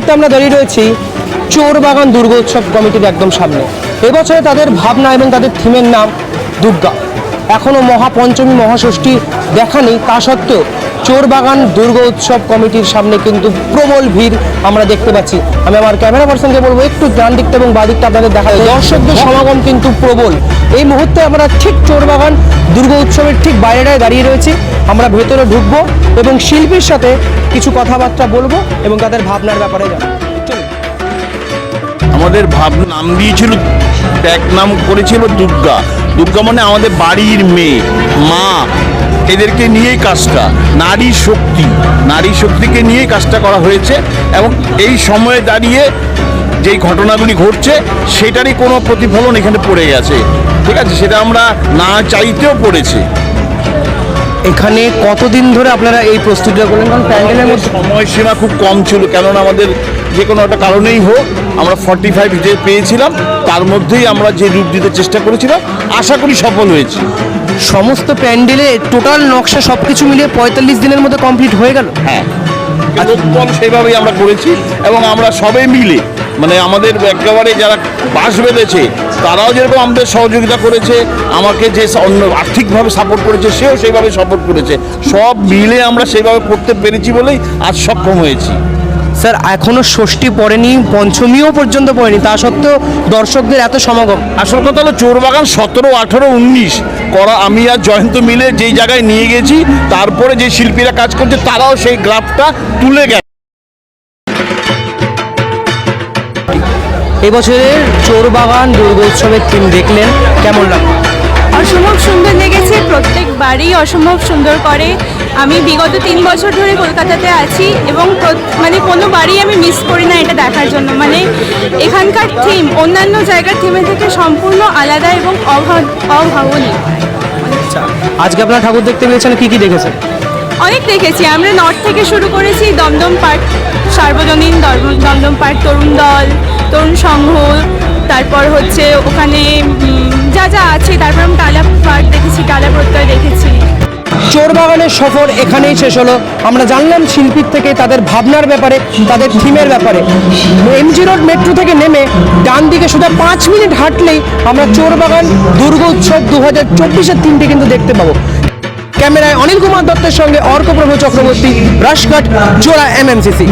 মুহূর্তে আমরা দাঁড়িয়ে রয়েছি চোরবাগান দুর্গোৎসব কমিটির একদম সামনে। এবছরে তাদের ভাবনা এবং তাদের থিমের নাম দুর্গা। এখনও মহাপঞ্চমী মহাষষ্ঠী দেখা নেই। তা সত্ত্বেও চোরবাগান দুর্গ উৎসব কমিটির সামনে কিন্তু প্রবল ভিড় আমরা দেখতে পাচ্ছি। আমি আমার ক্যামেরা পার্সনকে বলব একটু ডান দিকটা এবং বা দিকটা আপনাদের দেখা যায় দর্শকদের সমাগম কিন্তু প্রবল। এই মুহূর্তে আমরা ঠিক চোরবাগান দুর্গ উৎসবের ঠিক বাইরেটায় দাঁড়িয়ে রয়েছি। আমরা ভেতরে ঢুকবো এবং শিল্পীর সাথে কিছু কথাবার্তা বলব এবং তাদের ভাবনার ব্যাপারে জানব। আমাদের ভাব নাম দিয়েছিল ট্যাগ নাম করেছিল দুর্গা। দুর্গা মানে আমাদের বাড়ির মেয়ে, মা, এদেরকে নিয়েই কাজটা। নারী শক্তি, নারী শক্তিকে নিয়েই কাজটা করা হয়েছে এবং এই সময়ে দাঁড়িয়ে যেই ঘটনাগুলি ঘটছে, সেটারই কোনো প্রতিফলন এখানে পড়ে গেছে। ঠিক আছে? সেটা আমরা না চাইতেও পড়েছে। এখানে কতদিন ধরে আপনারা এই প্রস্তুতিটা করলেন? কারণ প্যান্ডেলের মধ্যে সময়সীমা খুব কম ছিল কেননা আমাদের যে কোনো একটা কারণেই হোক আমরা ফর্টি ফাইভ ডে পেয়েছিলাম তার মধ্যেই আমরা যে রূপ দিতে চেষ্টা করেছিলাম আশা করি সফল হয়েছি। সমস্ত প্যান্ডেলে টোটাল নকশা সব কিছু মিলিয়ে পঁয়তাল্লিশ দিনের মধ্যে কমপ্লিট হয়ে গেল? হ্যাঁ। সেইভাবেই আমরা করেছি এবং আমরা সবাই মিলে মানে আমাদের একেবারে যারা বাস বেঁধেছে তারাও যেরকম আমাদের সহযোগিতা করেছে আমাকে যে অন্য আর্থিকভাবে সাপোর্ট করেছে সেও সেইভাবে সাপোর্ট করেছে। সব মিলে আমরা সেইভাবে করতে পেরেছি বলেই আজ সক্ষম হয়েছি। স্যার এখনও ষষ্ঠী পড়েনি পঞ্চমীও পর্যন্ত পড়েনি তা সত্ত্বেও দর্শকদের এত সমাগম। আসল কথা হলো চোরবাগান সতেরো আঠেরো উনিশ করা আমি আর জয়ন্ত মিলে যেই জায়গায় নিয়ে গেছি তারপরে যে শিল্পীরা কাজ করছে তারাও সেই গ্রাফটা তুলে গেছে। এবছরের চোরবাগান দুর্গোৎসবের থিম দেখলেন কেমন লাগল? অসম্ভব সুন্দর লেগেছে প্রত্যেক বাড়ি অসম্ভব সুন্দর করে। আমি বিগত তিন বছর ধরে কলকাতাতে আছি এবং মানে কোনো বাড়ি আমি মিস করি না এটা দেখার জন্য। মানে এখানকার থিম অন্যান্য জায়গার থিমের থেকে সম্পূর্ণ আলাদা এবং অভা- অভাবনীয়। আজকে আপনারা ঠাকুর দেখতে পেয়েছেন কি কি দেখেছেন? অনেক দেখেছি। আমরা নর্থ থেকে শুরু করেছি দমদম পার্ক সার্বজনীন দম- দমদম পার্ক তরুণ দল তরুণ সংঘ, তারপর হচ্ছে ওখানে যা যা আছে, তারপর আমি টালা পার্ক দেখেছি টালা প্রত্যয় দেখেছি। চোরবাগানের সফর এখানেই শেষ হলো। আমরা জানলাম শিল্পীর থেকে তাদের ভাবনার ব্যাপারে, তাদের থিমের ব্যাপারে। এমজি রোড মেট্রো থেকে নেমে ডান দিকে শুধু পাঁচ মিনিট হাঁটলেই আমরা চোরবাগান দুর্গ উৎসব দু হাজার চব্বিশের থিমটি কিন্তু দেখতে পাবো। ক্যামেরায় অনিল কুমার দত্তের সঙ্গে অর্কপ্রভ চক্রবর্তী, রাশঘাট, জোড়া এমএমসিসি।